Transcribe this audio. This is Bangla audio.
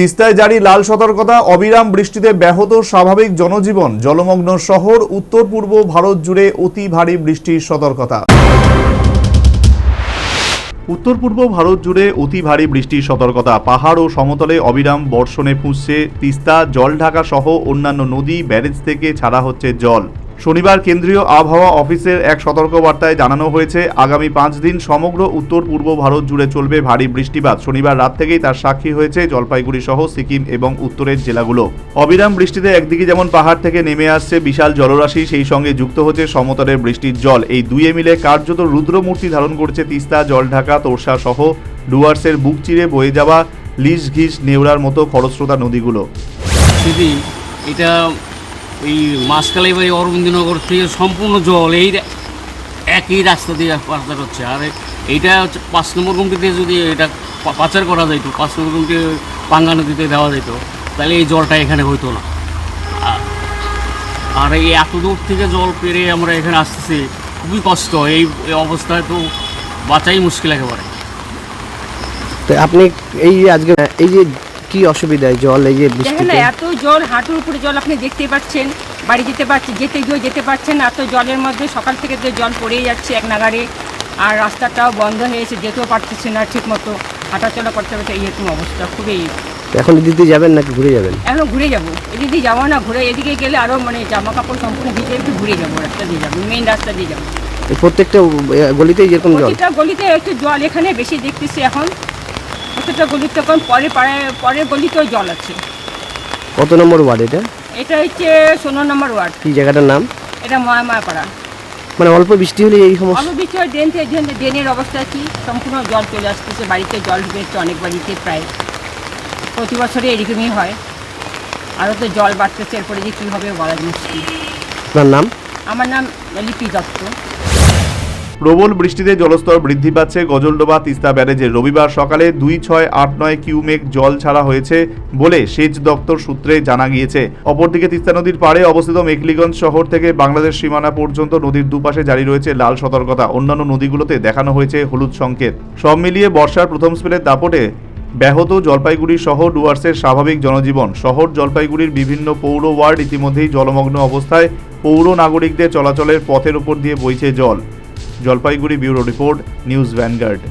তিস্তায় জারি লাল সতর্কতা, অবিরাম বৃষ্টিতে ব্যাহত স্বাভাবিক জনজীবন, জলমগ্ন শহর, উত্তর পূর্ব ভারত জুড়ে অতি ভারী বৃষ্টির সতর্কতা। উত্তর পূর্ব ভারত জুড়ে অতি ভারী বৃষ্টির সতর্কতা, পাহাড় ও সমতলে অবিরাম বর্ষণে ফুঁসছে তিস্তা, জলঢাকা সহ অন্যান্য নদী, ব্যারেজ থেকে ছাড়া হচ্ছে জল। শনিবার কেন্দ্রীয় আবহাওয়া অফিসের এক সতর্কবার্তায় জানানো হয়েছে, আগামী পাঁচ দিন সমগ্র উত্তর পূর্ব ভারত জুড়ে চলবে ভারী বৃষ্টিপাত। শনিবার রাত থেকেই তার সাক্ষী হয়েছে জলপাইগুড়ি সহ সিকিম এবং উত্তরের জেলাগুলো। অবিরাম বৃষ্টিতে একদিকে যেমন পাহাড় থেকে নেমে আসছে বিশাল জলরাশি, সেই সঙ্গে যুক্ত হচ্ছে সমতলের বৃষ্টির জল। এই দুয়ে মিলে কার্যত রুদ্রমূর্তি ধারণ করছে তিস্তা, জলঢাকা, তোরসা সহ ডুয়ার্সের বুক চিরে বয়ে যাওয়া লিস ঘিস নেওড়ার মতো খরস্রোতা নদীগুলো। এটা ওই মাসকালাই বাড়ি অরবিন্দনগর থেকে সম্পূর্ণ জল, এই একই রাস্তা দিয়ে পাচার হচ্ছে। আর এইটা হচ্ছে পাঁচ নম্বর গুমটিতে যদি এটা পাচার করা যেত পাঁচ নম্বর গুমটি পাঙ্গা নদীতে দেওয়া যেত তাহলে এই জলটা এখানে হইতো না। আর এই এত দূর থেকে জল পেরে আমরা এখানে আসতেছি, খুবই কষ্ট। এই অবস্থায় তো বাঁচাই মুশকিল একেবারে। আপনি এই আজকে, এই যে কি অসুবিধায় জল এই যে দেখেন বৃষ্টিতে? না এত জল হাঁটুর উপরে জল আপনি দেখতে পাচ্ছেন বাড়ি যেতে পারছি যেতে গিয়েও যেতে পারছেন না, এত জলের মধ্যে সকাল থেকে তো জল পড়েই যাচ্ছে এক নাগারে আর রাস্তাটাও বন্ধ হয়েছে যেতেও পারতেছে না ঠিক মতো হাঁটাচলা করতে পারছে এইরকম অবস্থা খুবই এখন দিতে যাবেন নাকি ঘুরে যাবেন? এখন ঘুরে যাব এদিকে যাব না ঘুরে এদিকে গেলে আরও মানে জামা কাপড় সম্পূর্ণ ভিজে একটু ঘুরে যাব রাস্তা দিয়ে যাব মেইন রাস্তা দিয়ে যাব। এই প্রত্যেকটা গলিতেই যেরকম জল? প্রতিটা গলিতে একটু জল এখানে বেশি দেখতেছি এখন প্রত্যেকটা গলিতে এখন পরে পাড়ায় পরের গলিতেও জল আছে। কত নম্বর ওয়ার্ড এটা? এটা হচ্ছে ষোলো নম্বর ওয়ার্ড। কি জায়গাটার নাম? এটা ময়ামায়াপাড়া মানে অল্প বৃষ্টি হলে এই সমস্যা অল্প বৃষ্টি হয় ড্রেন থেকে ড্রেন ড্রেনের অবস্থা কি? সম্পূর্ণ জল চলে আসতেছে বাড়িতে জল ঢুকেছে অনেক বাড়িতে প্রায়। প্রতি বছরে এরকমই হয়। আরও তো জল বাড়তেছে এরপরে যে কী হবে বলা মুশকিল আপনার নাম? আমার নাম লিপি দত্ত। প্রবল বৃষ্টিতে জলস্তর বৃদ্ধি পাচ্ছে। গজলডোবা, তিস্তা ব্যারেজে রবিবার সকালে দুই ছয় আট নয় কিউমেক জল ছাড়া হয়েছে বলে সেচ দপ্তর সূত্রে জানা গিয়েছে। অপরদিকে তিস্তা নদীর পাড়ে অবস্থিত মেকলিগঞ্জ শহর থেকে বাংলাদেশ সীমানা পর্যন্ত নদীর দুপাশে জারি রয়েছে লাল সতর্কতা। অন্যান্য নদীগুলোতে দেখানো হয়েছে হলুদ সংকেত। সব মিলিয়ে বর্ষার প্রথম স্পেলের দাপটে ব্যাহত জলপাইগুড়ি সহ ডুয়ার্সের স্বাভাবিক জনজীবন। শহর জলপাইগুড়ির বিভিন্ন পৌর ওয়ার্ড ইতিমধ্যেই জলমগ্ন অবস্থায় পৌর নাগরিকদের চলাচলের পথের ওপর দিয়ে বইছে জল। Jalpaiguri bureau report news vanguard.